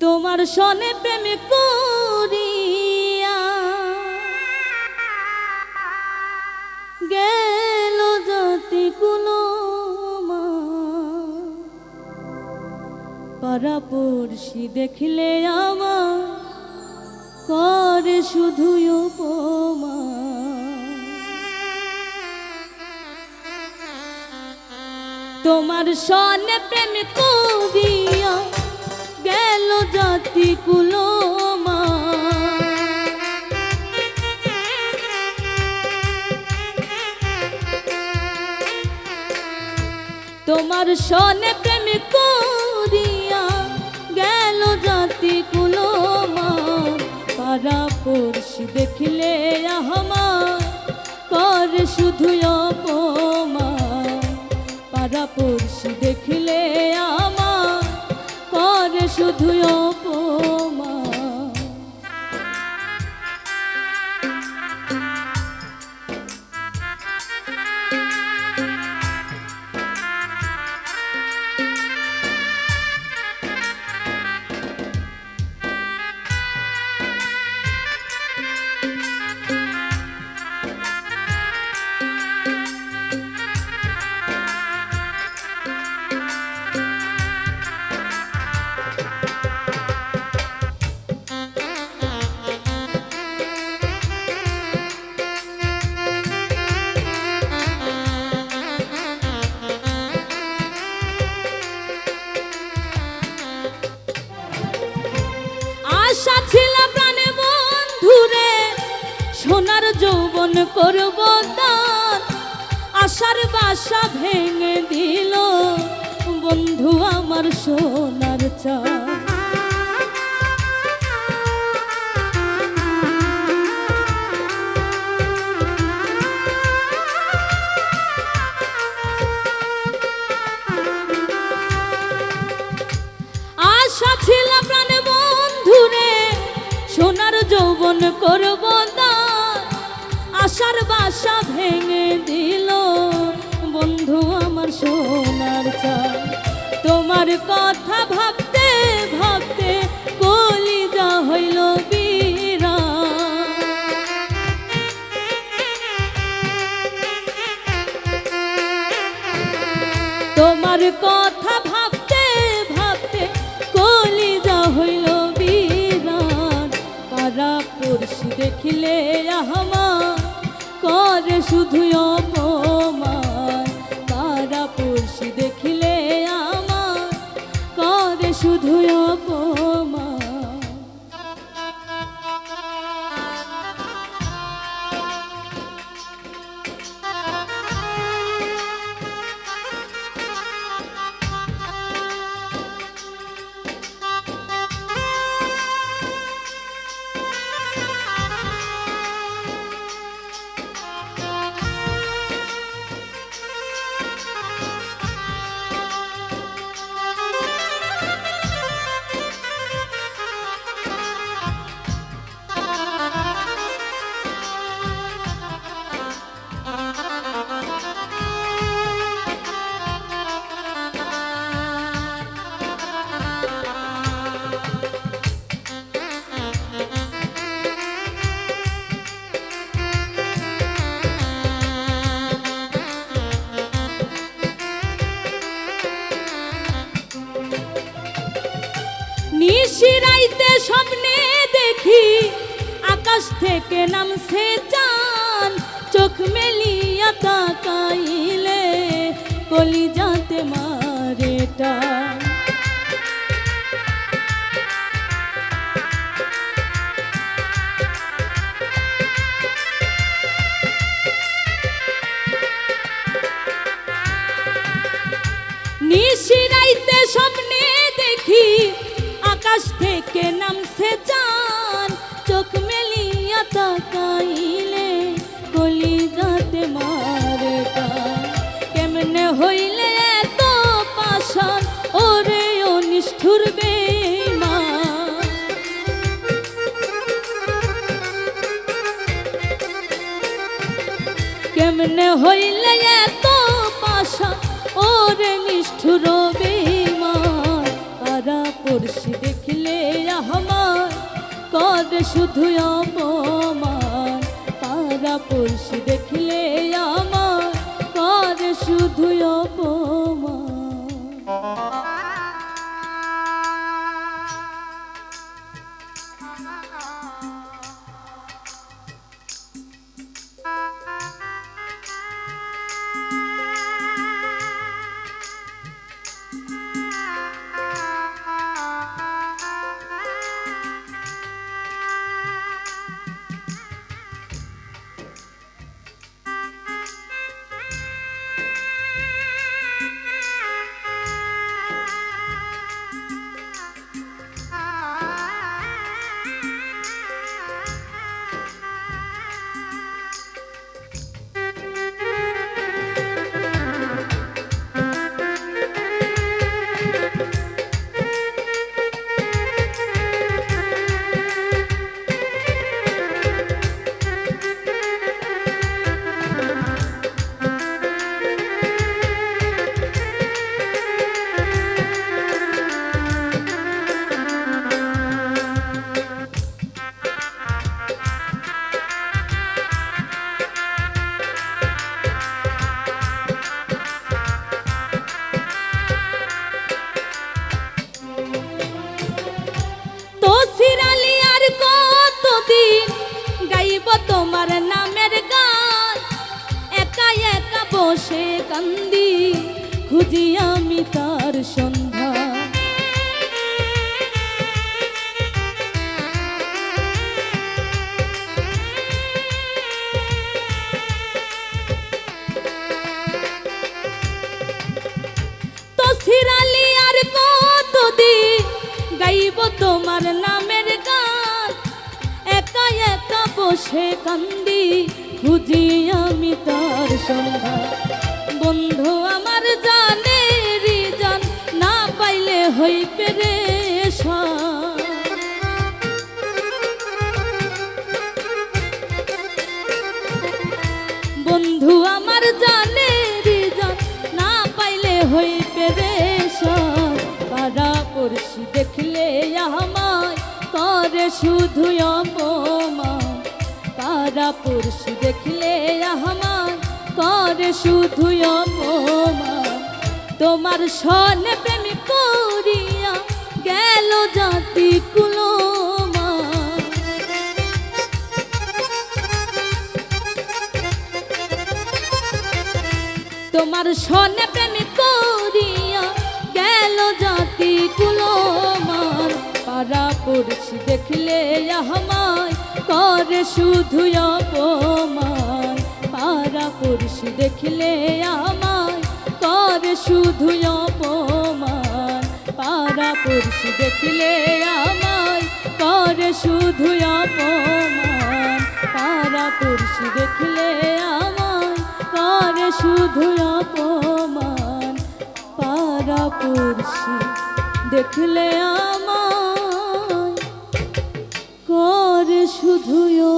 তোমার সনে প্রেম করিয়া গেল জাতি কুলো পরাপড়শি দেখলে আমার করে শুধু উপমা। তোমার সনে প্রেম গেল তোমার সনে প্রেম করিয়া গেল জাতি কুলোমা পারা পড়শি দেখলে আমার কর শুধু অপমান। পারা পড়শি দেখলে আমার শুধু অপমান করব দান। আশার বাসা ভেঙে দিল। বন্ধু আমার সোনার চা আশার বাসা ভেঙে দিল। বন্ধু, আমার সোনার চাল তোমার কথা ভাবতে ভাবতে কলিজা হইল বীরা তোমার কথা ভাবতে ভাবতে কলিজা হইল বিরান পারা পড়শি দেখিলে আমার করে শুধু অপমান। তারা পড়শি দেখিলে আমার। করে শুধু আকাশ থেকে নামছে চান চোখ মেলিয়া তাকাইলে কলিজাতে মারে টান নিশিরাইতে স্বপ্নে দেখি, আকাশ থেকে নামছে তাকাইলে কলিজাতে মারে কেমনে হইলে এত পাশান ওরে ও নিষ্ঠুর বেঈমান কেমনে হইলে এত পাশা ওরে নিষ্ঠুর বেমান পারা পড়শি দেখলে করে শুধু অপমান। পাড়া পুরুষ দেখলে কতদিন গাইব তোমার নামের গান, একা একা বসে কান্দি, খুঁজি আমি তার সন্ধ্যা তো সিরালি আর কতদিন গাইব তোমার নামের বসে কান্দি খুঁজি আমি তার সন্ধ্যা। বন্ধু আমার জানে জান, না পাইলে হই পেরে বন্ধু আমার জানে জান, না পাইলে হই পেরে পাড়া পড়শি দেখলে আমায় করে শুধু পাড়া পড়শি দেখলে আমায় করে শুধু তোমার সনে প্রেমী করিয়া গেল জাতি কুলমা তোমার সনে প্রেমী করিয়া গেল জাতি কুলমান। পাড়া পড়ছি দেখলে আমায় করে শুধু অপমান। পাড়া পড়ছি দেখলে আমায় করে শুধু অপমান। পাড়া পড়ছি দেখলে আমায় করে শুধু অপমান। পাড়া পড়ছি দেখলে আমায় করে শুধু অপমান। পাড়া পড়ছি দেখলে আমায় করে শুধু অপমান